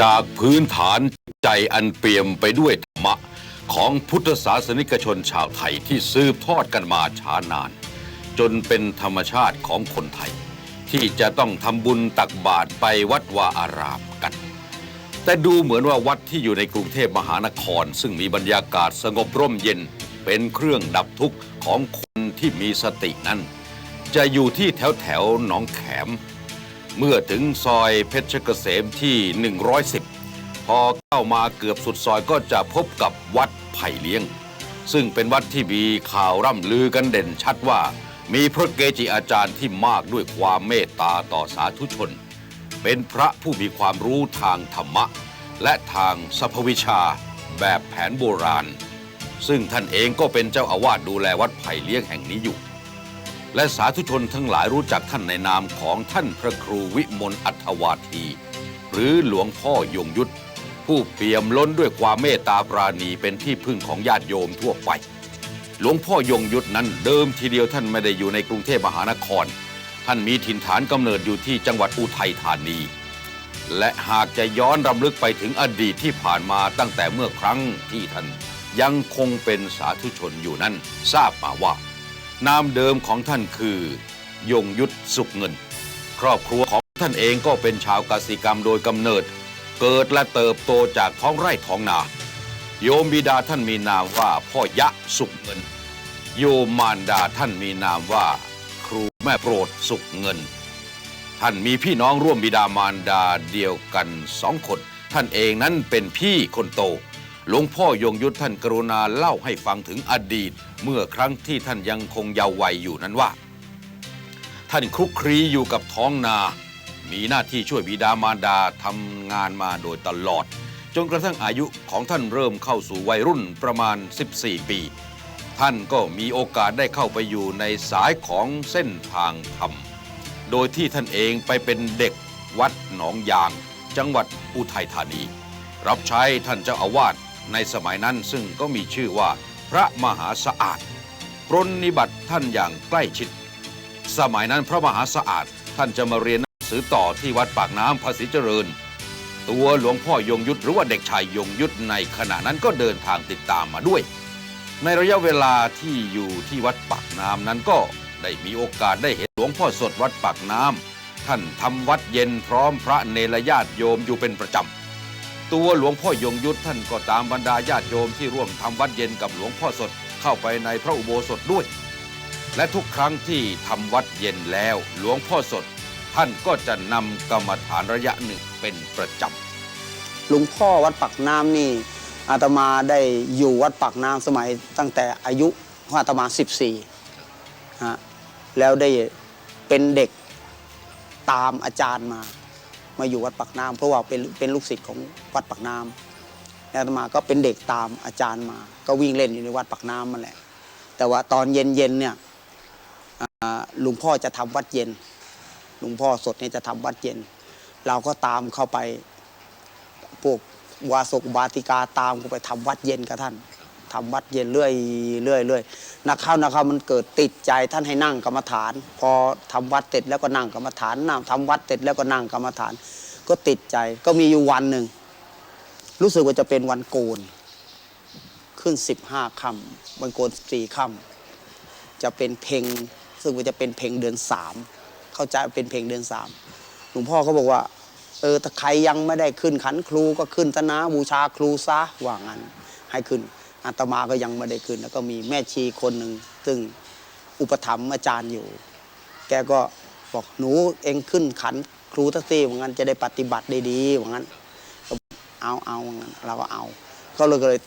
จากพื้นฐานใจอันเปี่ยมไปด้วยธรรมะของพุทธศาสนิกชนชาวไทยที่สืบทอดกันมาช้านาน จนเป็นธรรมชาติของคนไทย ที่จะต้องทำบุญตักบาตรไปวัดวาอารามกัน แต่ดูเหมือนว่าวัดที่อยู่ในกรุงเทพมหานคร ซึ่งมีบรรยากาศสงบร่มเย็นเป็นเครื่องดับทุกข์ของคนที่มีสตินั้น จะอยู่ที่แถวแถวหนองแขม เมื่อถึงซอยเพชรเกษมที่ 110 พอเข้ามาเกือบสุดซอยก็จะพบกับวัดไผ่เลี้ยง ซึ่งเป็นวัดที่มีข่าวร่ำลือกันเด่นชัดว่า มีพระเกจิอาจารย์ที่มากด้วยความเมตตาต่อสาธุชน เป็นพระผู้มีความรู้ทางธรรมะ และทางสพวิชาแบบแผนโบราณ ซึ่งท่านเองก็เป็นเจ้าอาวาสดูแลวัดไผ่เลี้ยงแห่งนี้อยู่ และสาธุชนทั้งหลายรู้จักท่านในนามของท่านพระครูวิมลอัทวาที หรือหลวงพ่อยงยุทธผู้เปี่ยมล้นด้วยความเมตตาปราณีเป็นที่พึ่งของญาติโยมทั่วไป หลวงพ่อยงยุทธนั้นเดิมทีเดียวท่านไม่ได้อยู่ในกรุงเทพมหานคร ท่านมีถิ่นฐานกำเนิดอยู่ที่จังหวัดอุทัยธานี และหากจะย้อนรำลึกไปถึงอดีตที่ผ่านมาตั้งแต่เมื่อครั้งที่ท่านยังคงเป็นสาธุชนอยู่นั้นทราบมาว่า นามเดิมของท่านคือ ยงยุทธสุขเงิน ครอบครัวของท่านเองก็เป็นชาวกสิกรรมโดยกำเนิด เกิดและเติบโตจากท้องไร่ท้องนา โยมบิดาท่านมีนามว่าพ่อยะสุขเงิน โยมมารดาท่านมีนามว่า ครูแม่โปรดสุขเงิน ท่านมีพี่น้องร่วมบิดามารดาเดียวกันสองคน ท่านเองนั้นเป็นพี่คนโต หลวงพ่อยงยุทธท่านกรุณาเล่าให้ฟังถึงอดีต เมื่อครั้งที่ท่านยังคงเยาว์วัยอยู่นั้นว่า ท่านคลุกคลีอยู่กับท้องนา มีหน้าที่ช่วยบิดามารดาทำงานมาโดยตลอด จนกระทั่งอายุของท่านเริ่มเข้าสู่วัยรุ่นประมาณ 14 ปี ท่านก็มีโอกาสได้เข้าไปอยู่ในสายของเส้นทางธรรม โดยที่ท่านเองไปเป็นเด็กวัดหนองยาง จังหวัดอุทัยธานี รับใช้ท่านเจ้าอาวาส ในสมัยนั้นซึ่งก็มีชื่อว่าพระมหาสะอาดปรนนิบัติท่านอย่างใกล้ชิด สมัยนั้นพระมหาสะอาดท่านจะมาเรียนหนังสือต่อที่วัดปากน้ำภาษีเจริญ ตัวหลวงพ่อยงยุทธหรือว่าเด็กชายยงยุทธในขณะนั้นก็เดินทางติดตามมาด้วย ในระยะเวลาที่อยู่ที่วัดปากน้ำนั้นก็ได้มีโอกาสได้เห็นหลวงพ่อสดวัดปากน้ำท่านทำวัดเย็นพร้อมพระเนรญาติโยมอยู่เป็นประจำ ตัวหลวงพ่อยงยุทธท่านก็ตามบรรดาญาติโยมที่ร่วมทำวัดเย็นกับหลวงพ่อสดเข้าไปในพระอุโบสถด้วย และทุกครั้งที่ทำวัดเย็นแล้วหลวงพ่อสด ท่านก็จะนำกรรมฐานระยะหนึ่งเป็นประจำหลวงพ่อวัดปักน้ำนี่อาตมาได้อยู่วัดปักน้ำสมัยตั้งแต่อายุของอาตมา 14ฮะแล้วได้เป็นเด็กตามอาจารย์มา มาอยู่วัดปักน้ำเพราะว่าเป็นเป็นลูกศิษย์ของวัดปักน้ำอาตมาก็เป็นเด็กตามอาจารย์มา ก็วิ่งเล่นอยู่ในวัดปักน้ำมันแหละ แต่ว่าตอนเย็นๆเนี่ยหลวงพ่อจะทำวัดเย็นหลวงพ่อสดเนี่ยจะทำวัดเย็น เราก็ตามเข้าไปพวกวาสกบาติกาตามกูไปทำวัดเย็นกับท่านทำวัดเย็นเรื่อยเรื่อยเรื่อย นักเข้านักเข้ามันเกิดติดใจท่านให้นั่งกรรมฐาน พอทำวัดเสร็จแล้วก็นั่งกรรมฐานนั่งทำวัดเสร็จแล้วก็นั่งกรรมฐาน ก็ติดใจก็มีอยู่วันหนึ่งรู้สึกว่าจะเป็นวันโกน ขึ้นสิบห้าค่ำวันโกนสี่ค่ำจะเป็นเพลงซึ่งว่าจะเป็นเพลงเดือนสามเข้าใจเป็นเพลงเดือนสามหลวงพ่อเขาบอกว่าเออถ้าใครยังไม่ได้ขึ้นขันครูก็ขึ้นซะนะบูชาครูซะว่างั้นให้ขึ้น อาตมาก็ยังไม่ได้ขึ้น แล้วก็มีแม่ชีคนหนึ่งซึ่งอุปถัมภ์อาจารย์อยู่ แกก็บอกหนูเองขึ้นขันครูทักซี่ว่างันจะได้ปฏิบัติได้ดีว่างันก็เอาเอาว่างั้นเราก็เอา ก็เลยก็เลย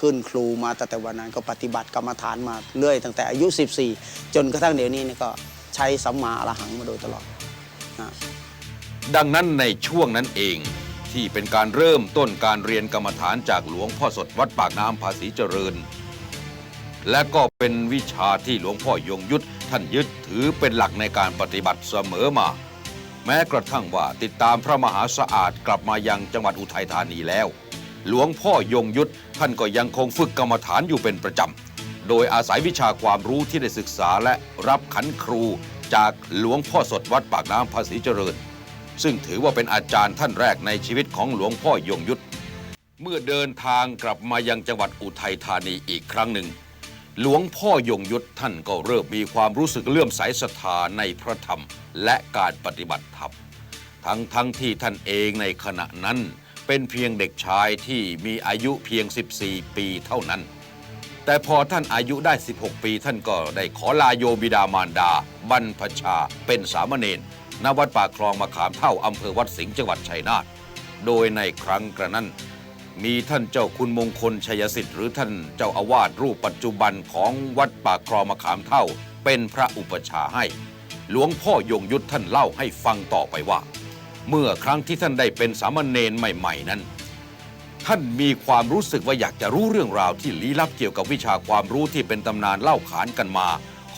ขึ้นครูมาตั้งแต่วันนั้นก็ปฏิบัติกรรมฐานมาเรื่อยตั้งแต่อายุ 14 จนกระทั่งเดี๋ยวนี้นี่ก็ใช้สัมมาอรหังมาโดยตลอดนะดังนั้นในช่วงนั้นเอง ที่เป็นการเริ่มต้นการเรียนกรรมฐานจากหลวงพ่อสดวัดปากน้ำภาษีเจริญ และก็เป็นวิชาที่หลวงพ่อยงยุทธท่านยึดถือเป็นหลักในการปฏิบัติเสมอมา แม้กระทั่งว่าติดตามพระมหาสะอาดกลับมายังจังหวัดอุทัยธานีแล้ว หลวงพ่อยงยุทธท่านก็ยังคงฝึกกรรมฐานอยู่เป็นประจำ โดยอาศัยวิชาความรู้ที่ได้ศึกษาและรับขันครูจากหลวงพ่อสดวัดปากน้ำภาษีเจริญ ซึ่งถือว่าเป็นอาจารย์ท่านแรกในชีวิตของหลวงพ่อยงยุทธ เมื่อเดินทางกลับมายังจังหวัดอุทัยธานีอีกครั้งหนึ่ง หลวงพ่อยงยุทธท่านก็เริ่มมีความรู้สึกเลื่อมใสศรัทธาในพระธรรมและการปฏิบัติธรรมทั้งทั้งที่ท่านเองในขณะนั้นเป็นเพียงเด็กชายที่มีอายุเพียง 14 ปีเท่านั้น แต่พอท่านอายุได้ 16 ปี ท่านก็ได้ขอลาโยบิดามารดา บรรพชาเป็นสามเณร ณวัดป่าคลองมะขามเท่าอำเภอวัดสิงห์จังหวัดชัยนาทโดยในครั้งกระนั้น มีท่านเจ้าคุณมงคลชัยสิทธิ์หรือท่านเจ้าอาวาสรูปปัจจุบันของวัดป่าคลองมะขามเท่า เป็นพระอุปชาให้ หลวงพ่อยงยุทธท่านเล่าให้ฟังต่อไปว่า เมื่อครั้งที่ท่านได้เป็นสามเณรใหม่ ๆ นั้น ท่านมีความรู้สึกว่าอยากจะรู้เรื่องราวที่ลี้ลับเกี่ยวกับวิชาความรู้ที่เป็นตำนานเล่าขานกันมา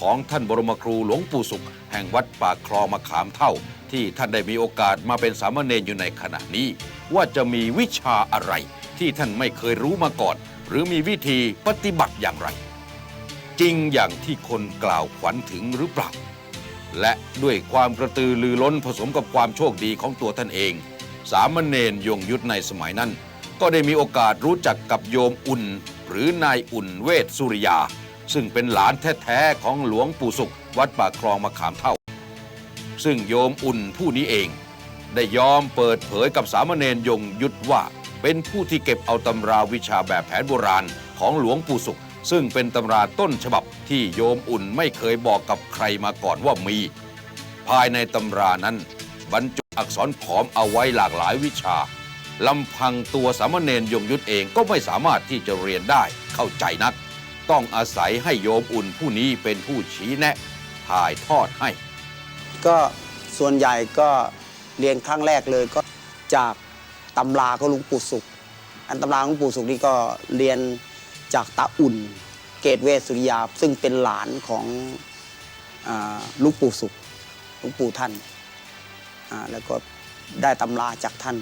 ของท่านบรมครูหลวงปู่สุข แห่งวัดป่าคลองมะขามเท่า ที่ท่านได้มีโอกาสมาเป็นสามเณรอยู่ในขณะนี้ ว่าจะมีวิชาอะไร ที่ท่านไม่เคยรู้มาก่อน หรือมีวิธีปฏิบัติอย่างไร จริงอย่างที่คนกล่าวขวัญถึงหรือเปล่า และด้วยความกระตือรือร้นผสมกับความโชคดีของตัวท่านเอง สามเณรยงยุทธในสมัยนั้น ก็ได้มีโอกาสรู้จักกับโยมอุ่น หรือนายอุ่นเวทสุริยา ซึ่งเป็นหลานแท้ๆของหลวงปู่สุข วัดป่าคลองมะขามเท่า ซึ่งโยมอุ่นผู้นี้เอง ได้ยอมเปิดเผยกับสามเณรยงยุทธว่า เป็นผู้ที่เก็บเอาตำราวิชาแบบแผนโบราณของหลวงปู่สุข ซึ่งเป็นตำราต้นฉบับที่โยมอุ่นไม่เคยบอกกับใครมาก่อนว่ามี ภายในตำรานั้น บรรจุอักษรขอมเอาไว้หลากหลายวิชาลำพังตัวสามเณรยงยุทธเองก็ไม่สามารถที่จะเรียนได้เข้าใจนัก ต้องอาศัยให้โยมอุ่นผู้นี้เป็นผู้ชี้แนะ ถ่ายทอดให้ ก็ส่วนใหญ่ก็เรียนครั้งแรกเลยก็จากตำราของหลวงปู่สุข อันตำราของหลวงปู่สุขนี่ก็เรียนจากตาอุ่น เกตเวสสุริยา ซึ่งเป็นหลานของลูกปู่สุขหลุงปู่ท่านแล้วก็ได้ตำราจากท่าน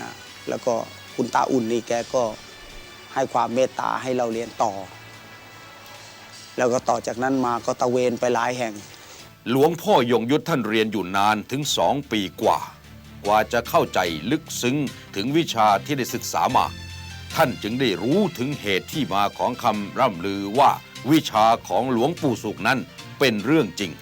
นะแล้วก็คุณตาอุ่นนี่แกก็ ให้ความเมตตาให้เราเรียนต่อ แล้วก็ต่อจากนั้นมาก็ตะเวนไปหลายแห่ง หลวงพ่อยงยุทธท่านเรียนอยู่นานถึงสองปีกว่า กว่าจะเข้าใจลึกซึ้งถึงวิชาที่ได้ศึกษามา ท่านจึงได้รู้ถึงเหตุที่มาของคำร่ำลือว่าวิชาของหลวงปู่สุขนั้นเป็นเรื่องจริง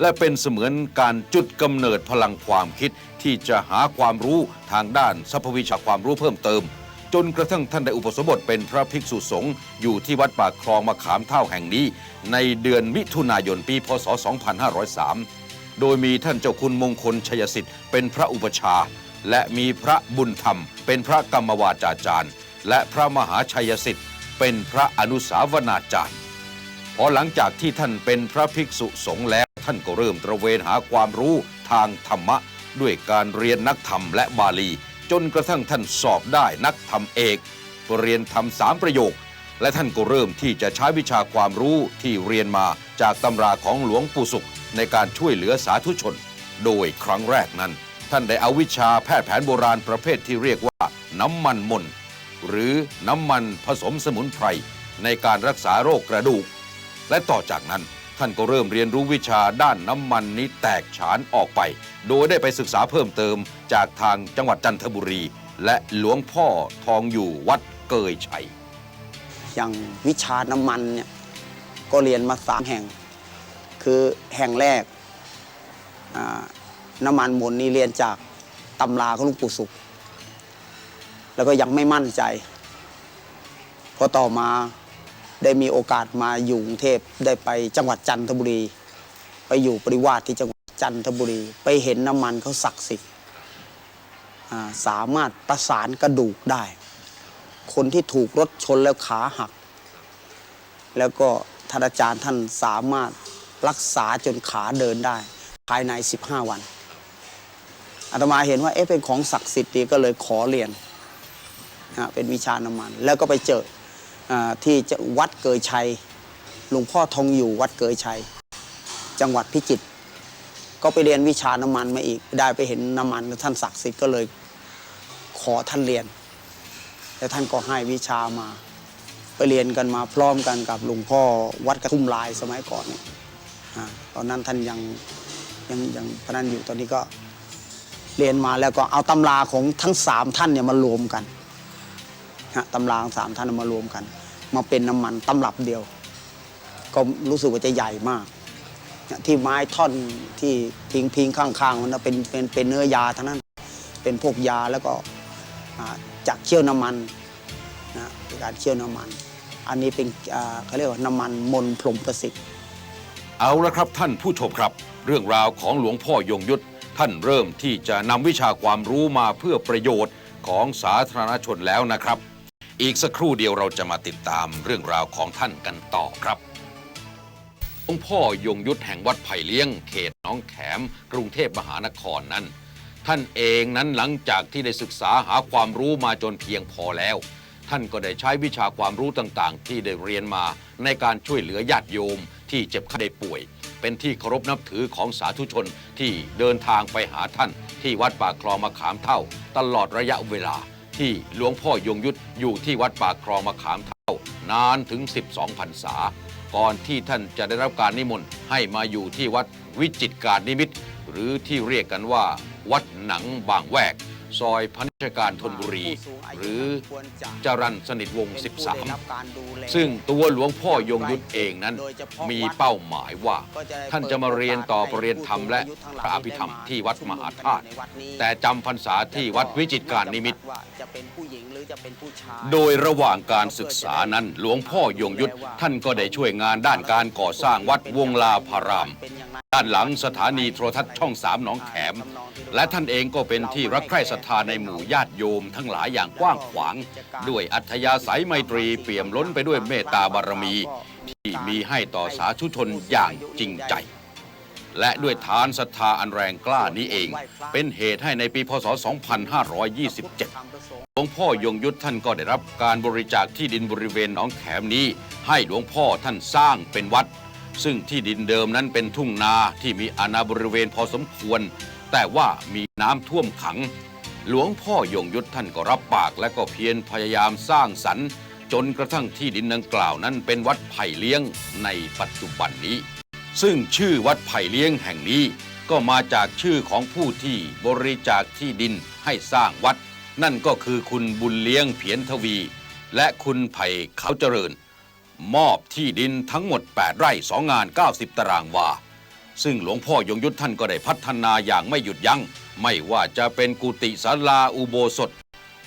และเป็นเสมือนการจุดกำเนิดพลังความคิดที่จะหาความรู้ทางด้านทรัพวิชาความรู้เพิ่มเติม จนกระทั่งท่านได้อุปสมบทเป็นพระภิกษุสงฆ์อยู่ที่วัดป่าคลองมะขามเท่าแห่งนี้ ในเดือนมิถุนายนปีพศ 2503 โดยมีท่านเจ้าคุณมงคลชัยสิทธิ์เป็นพระอุปชา และมีพระบุญธรรม เป็นพระกรรมวาจาจารย์ และพระมหาชัยสิทธิ์เป็นพระอนุสาวนาจารย์พอหลังจากที่ท่านเป็นพระภิกษุสงฆ์แล้วท่านก็เริ่มตระเวนหาความรู้ทางธรรมะ ด้วยการเรียนนักธรรมและบาลี จนกระทั่งท่านสอบได้นักธรรมเอกเรียนธรรมสามประโยค และท่านก็เริ่มที่จะใช้วิชาความรู้ที่เรียนมาจากตำราของหลวงปู่สุข ในการช่วยเหลือสาธุชน โดยครั้งแรกนั้น ท่านได้เอาวิชาแพทย์แผนโบราณประเภทที่เรียกว่าน้ำมันมนหรือน้ำมันผสมสมุนไพรในการรักษาโรคกระดูก และต่อจากนั้น ท่านก็เริ่มเรียนรู้วิชาด้านน้ำมันนี้แตกฉานออกไป โดยได้ไปศึกษาเพิ่มเติมจากทางจังหวัดจันทบุรี และหลวงพ่อทองอยู่วัดเกยชัย อย่างวิชาน้ำมันเนี่ยก็เรียนมาสามแห่ง คือแห่งแรกน้ำมันมนนี่เรียนจากตำราของหลวงปู่สุข แล้วก็ยังไม่มั่นใจพอต่อมา ได้มีโอกาสมาอยู่กรุงเทพได้ไปจังหวัดจันทบุรี ไปอยู่ปริวาสที่จังหวัดจันทบุรี ไปเห็นน้ำมันเขาศักดิ์สิทธิ์สามารถประสานกระดูกได้ คนที่ถูกรถชนแล้วขาหัก แล้วก็ท่านอาจารย์ท่านสามารถรักษาจนขาเดินได้ ภายใน 15 วันอาตมาเห็นว่าเอ๊ะเป็นของศักดิ์สิทธิ์ดีก็เลยขอเรียนนะเป็นวิชาน้ำมัน แล้วก็ไปเจอ ที่วัดเกยชัยหลวงพ่อทองอยู่วัดเกยชัย จังหวัดพิจิตรก็ไปเรียนวิชาน้ำมันมาอีก ได้ไปเห็นน้ำมันท่านศักดิ์สิทธิ์ก็เลยขอท่านเรียน แล้วท่านก็ให้วิชามา ไปเรียนกันมาพร้อมกันกับหลวงพ่อวัดกระทุ่มลายสมัยก่อนเนี่ยตอนนั้นท่านยังยังยังพนันอยู่ตอนนี้ก็เรียนมาแล้วก็เอาตำราของทั้งสามท่านเนี่ยมารวมกันฮะตำราของสามท่านมารวมกัน มาเป็นน้ำมันตำรับเดียว ก็รู้สึกว่าจะใหญ่มาก ที่ไม้ท่อนที่พิงพิงข้างๆมันนะเป็นเป็นเป็นเนื้อยาทั้งนั้น เป็นพวกยาแล้วก็จากเคี่ยวน้ำมันนะเป็นการเคี่ยวน้ำมัน อันนี้เป็นเขาเรียกว่าน้ำมันมนพรมประสิทธิ์ เอาละครับท่านผู้ชมครับ เรื่องราวของหลวงพ่อยงยุทธท่านเริ่มที่จะนำวิชาความรู้มาเพื่อประโยชน์ของสาธารณชนแล้วนะครับ อีกสักครู่เดียวเราจะมาติดตามเรื่องราวของท่านกันต่อครับหลวงพ่อยงยุทธแห่งวัดไผ่เลี้ยง เขตน้องแขม กรุงเทพมหานครนั้น ท่านเองนั้นหลังจากที่ได้ศึกษาหาความรู้มาจนเพียงพอแล้ว ท่านก็ได้ใช้วิชาความรู้ต่างๆ ที่ได้เรียนมาในการช่วยเหลือญาติโยมที่เจ็บไข้ได้ป่วย เป็นที่เคารพนับถือของสาธุชนที่เดินทางไปหาท่าน ที่วัดป่าคลองมะขามเท่า ตลอดระยะเวลา ที่หลวงพ่อยงยุทธอยู่ที่วัดป่าคลองมะขามเท่านานถึง 12พรรษา ก่อนที่ท่านจะได้รับการนิมนต์ให้มาอยู่ที่วัดวิจิตการนิมิตรหรือที่เรียกกันว่า วัดหนังบางแวก ซอยพันธการธนบุรี หรือจรันสนิทวงศ์13 ซึ่งตัวหลวงพ่อยงยุทธเองนั้น มีเป้าหมายว่า ท่านจะมาเรียนต่อปรริญญาธรรมและพระอภิธรรมที่วัดมหาธาตุแต่จำพรรษาที่วัดวิจิตรการนิมิตรจะเป็นผู้หญิงหรือจะเป็นผู้ชายโดยระหว่างการศึกษานั้นหลวงพ่อยงยุทธท่านก็ได้ช่วยงานด้านการก่อสร้างวัดวงลาพาราม ด้านหลังสถานีโทรทัศน์ช่องสามหนองแขม และท่านเองก็เป็นที่รักใคร่ศรัทธาในหมู่ญาติโยมทั้งหลายอย่างกว้างขวาง ด้วยอัธยาศัยไมตรีเปี่ยมล้นไปด้วยเมตตาบารมี ที่มีให้ต่อสาธุชนอย่างจริงใจ และด้วยฐานศรัทธาอันแรงกล้านี้เอง เป็นเหตุให้ในปีพศ 2527หลวงพ่อยงยุทธท่านก็ได้รับการบริจาคที่ดินบริเวณหนองแขมนี้ ให้หลวงพ่อท่านสร้างเป็นวัด ซึ่งที่ดินเดิมนั้นเป็นทุ่งนาที่มีอาณาบริเวณพอสมควร แต่ว่ามีน้ำท่วมขัง หลวงพ่อยงยุทธท่านก็รับปากและก็เพียรพยายามสร้างสรรค์ จนกระทั่งที่ดินดังกล่าวนั้นเป็นวัดไผ่เลี้ยงในปัจจุบันนี้ ซึ่งชื่อวัดไผ่เลี้ยงแห่งนี้ก็มาจากชื่อของผู้ที่บริจาคที่ดินให้สร้างวัด นั่นก็คือคุณบุญเลี้ยงเพียรทวี และคุณไผ่เขาเจริญ มอบที่ดินทั้งหมด 8 ไร่ 2 งาน 90 ตารางวา ซึ่งหลวงพ่อยงยุทธท่านก็ได้พัฒนาอย่างไม่หยุดยัง้ง ไม่ว่าจะเป็นกุฏิศาลาอุโบสถ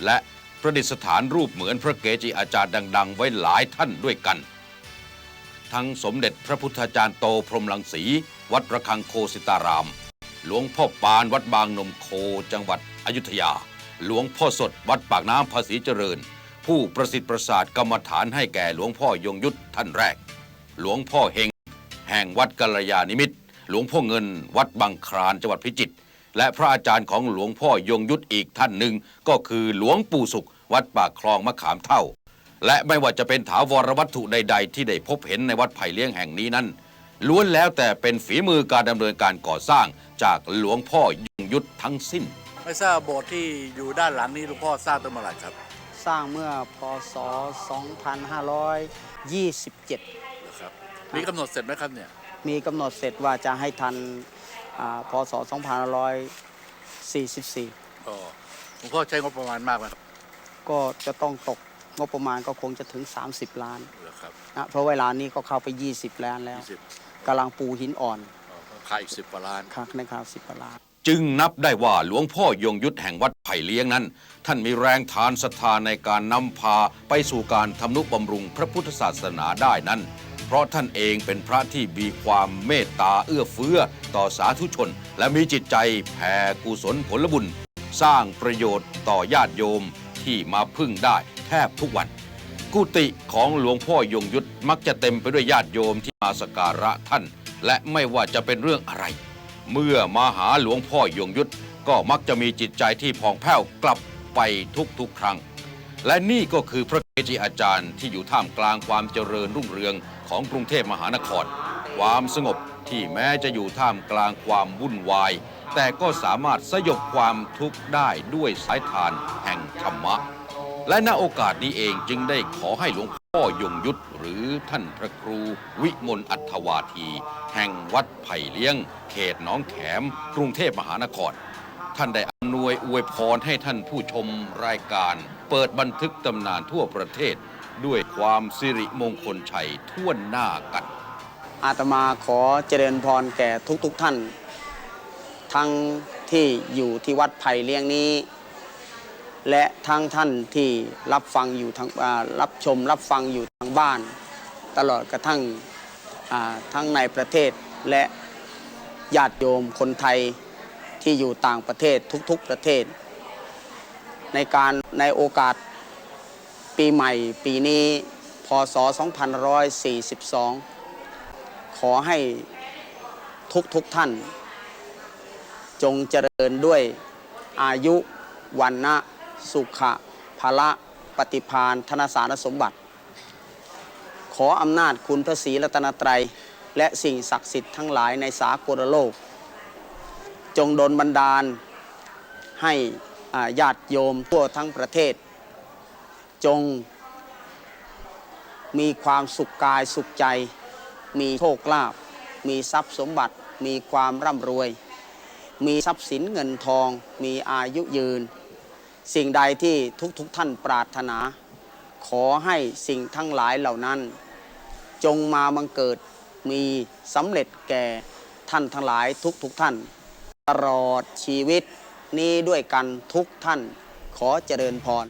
และประดิษฐานรูปเหมือนพระเกจิอาจารย์ดัง ๆ ไว้หลายท่านด้วยกัน ทั้งสมเด็จพระพุทธาจารย์โตพรหมลังสี วัดระฆังโคสิตาราม หลวงพ่อปานวัดบางนมโคจังหวัดอยุธยา หลวงพ่อสดวัดปากน้ำภาษีเจริญ ผู้ประสิทธิ์ประสาทกรรมฐานให้แก่หลวงพ่อยงยุทธท่านแรก หลวงพ่อเฮงแห่งวัดกัลยาณิมิตร หลวงพ่อเงินวัดบางครานจังหวัดพิจิตรและพระอาจารย์ของหลวงพ่อยงยุทธอีกท่านหนึ่ง ก็คือหลวงปู่สุข วัดปากคลองมะขามเท่า และไม่ว่าจะเป็นถาวรวัตถุใด ๆ ที่ได้พบเห็นในวัดไผ่เลี้ยงแห่งนี้นั้นล้วนแล้วแต่เป็นฝีมือการดำเนินการก่อสร้างจากหลวงพ่อยงยุทธทั้งสิ้น ไม่ทราบโบสถ์ที่อยู่ด้านหลังนี้หลวงพ่อสร้างตั้งเมื่อไหร่ครับ สร้างเมื่อพศ 2527 นะครับมีกำหนดเสร็จไหมครับเนี่ยมีกำหนดเสร็จว่าจะให้ทันอ่าพศ 2544ก็หลวงพ่อใช้งบประมาณมากไหมครับก็จะต้องตกงบประมาณก็คงจะถึง 30 ล้านเหรอครับนะเพราะเวลานี้ก็เข้าไป 20 ล้านแล้วยี่สิบกำลังปูหินอ่อนอ๋อก็ขายอีกสิบกว่าล้าน ครับนะครับสิบกว่าล้าน จึงนับได้ว่าหลวงพ่อยงยุทธแห่งวัดไผ่เลี้ยงนั้น ท่านมีแรงทานศรัทธาในการนำพาไปสู่การทำนุบำรุงพระพุทธศาสนาได้นั้น เพราะท่านเองเป็นพระที่มีความเมตตาเอื้อเฟื้อต่อสาธุชน และมีจิตใจแผ่กุศลผลบุญ สร้างประโยชน์ต่อญาติโยมที่มาพึ่งได้แทบทุกวัน กุฏิของหลวงพ่อยงยุทธมักจะเต็มไปด้วยญาติโยมที่มาสักการะท่าน และไม่ว่าจะเป็นเรื่องอะไร เมื่อมาหาหลวงพ่อยงยุทธก็มักจะมีจิตใจที่ผ่องแผ้วกลับไปทุกๆครั้ง และนี่ก็คือพระเกจิอาจารย์ที่อยู่ท่ามกลางความเจริญรุ่งเรืองของกรุงเทพมหานคร ความสงบที่แม้จะอยู่ท่ามกลางความวุ่นวาย แต่ก็สามารถสยบความทุกข์ได้ด้วยสายทานแห่งธรรมะ และณโอกาสนี้เองจึงได้ขอให้หลวงพ่อ พ่อยงยุทธหรือท่านพระครูวิมลอัฏฐวาที แห่งวัดไผ่เลี้ยง เขตหนองแขม กรุงเทพมหานคร ท่านได้อวยอวยพรให้ท่านผู้ชมรายการ เปิดบันทึกตำนานทั่วประเทศ ด้วยความสิริมงคลชัยท่วนหน้ากัน อาตมาขอเจริญพรแก่ทุกๆทท่าน ทั้งที่อยู่ที่วัดไผ่เลี้ยงนี้ และทั้งท่านที่รับฟังอยู่ทางรับชมรับฟังอยู่ทางบ้าน ตลอดกระทั่งทั้งในประเทศและญาติโยมคนไทยที่อยู่ต่างประเทศทุกๆประเทศ ในการในโอกาสปีใหม่ปีนี้พศ 2542 ขอให้ทุกทุกท่าน จงเจริญด้วยอายุวันนะ สุขะภละปฏิพานธนสารสมบัติ ขออำนาจคุณพระศรีรัตนตรัย และสิ่งศักดิ์สิทธิ์ทั้งหลายในสากลโลก จงดลบันดาลให้ญาติโยมทั่วทั้งประเทศ จงมีความสุขกายสุขใจ มีโชคลาภมีทรัพย์สมบัติ มีความร่ำรวย มีทรัพย์สินเงินทอง มีอายุยืน สิ่งใดที่ทุกๆทท่านปรารถนา ขอให้สิ่งทั้งหลายเหล่านั้น จงมาบังเกิดมีสำเร็จแก่ท่านทั้งหลายทุกๆทท่าน ตลอดชีวิตนี้ด้วยกันทุกท่านขอเจริญพร